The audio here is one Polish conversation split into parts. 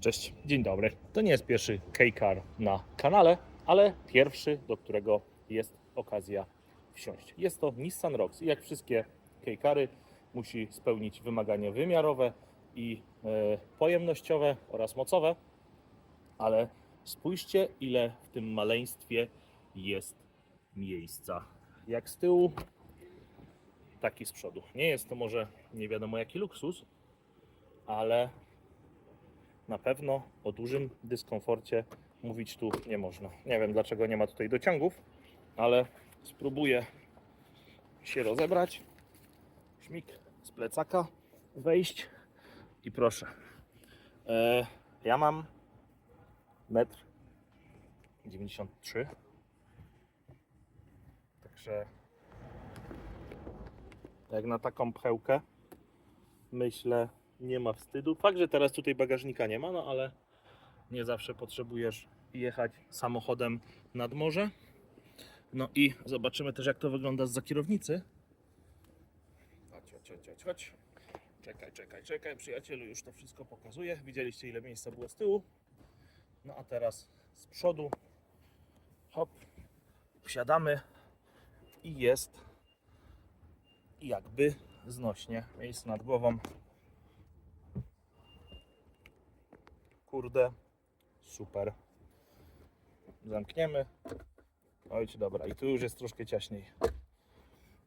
Cześć, dzień dobry. To nie jest pierwszy K-Car na kanale, ale pierwszy, do którego jest okazja wsiąść. Jest to Nissan Rocks i jak wszystkie K-Cary musi spełnić wymagania wymiarowe i e, pojemnościowe oraz mocowe, ale spójrzcie ile w tym maleństwie jest miejsca. Jak z tyłu, tak i z przodu. Nie jest to może nie wiadomo jaki luksus, ale na pewno o dużym dyskomforcie mówić tu nie można. Nie wiem dlaczego nie ma tutaj dociągów, ale spróbuję się rozebrać. Śmig z plecaka wejść i proszę. E, ja mam metr 93. Także jak na taką pchełkę myślę nie ma wstydu. Fakt, że teraz tutaj bagażnika nie ma, no ale nie zawsze potrzebujesz jechać samochodem nad morze. No i zobaczymy też jak to wygląda z kierownicy. Chodź, chodź, chodź, chodź, chodź. Czekaj, czekaj, czekaj, przyjacielu, już to wszystko pokazuję. Widzieliście ile miejsca było z tyłu. No a teraz z przodu. Hop, wsiadamy i jest jakby znośnie. Miejsce nad głową Kurde, super. Zamkniemy. Ojcie, dobra, i tu już jest troszkę ciaśniej.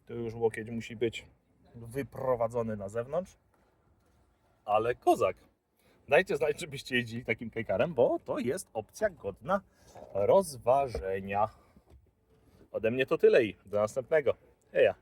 Tu już łokieć musi być wyprowadzony na zewnątrz. Ale kozak. Dajcie znać, czy byście jeździli takim kejkarem, bo to jest opcja godna rozważenia. Ode mnie to tyle i do następnego. Heja.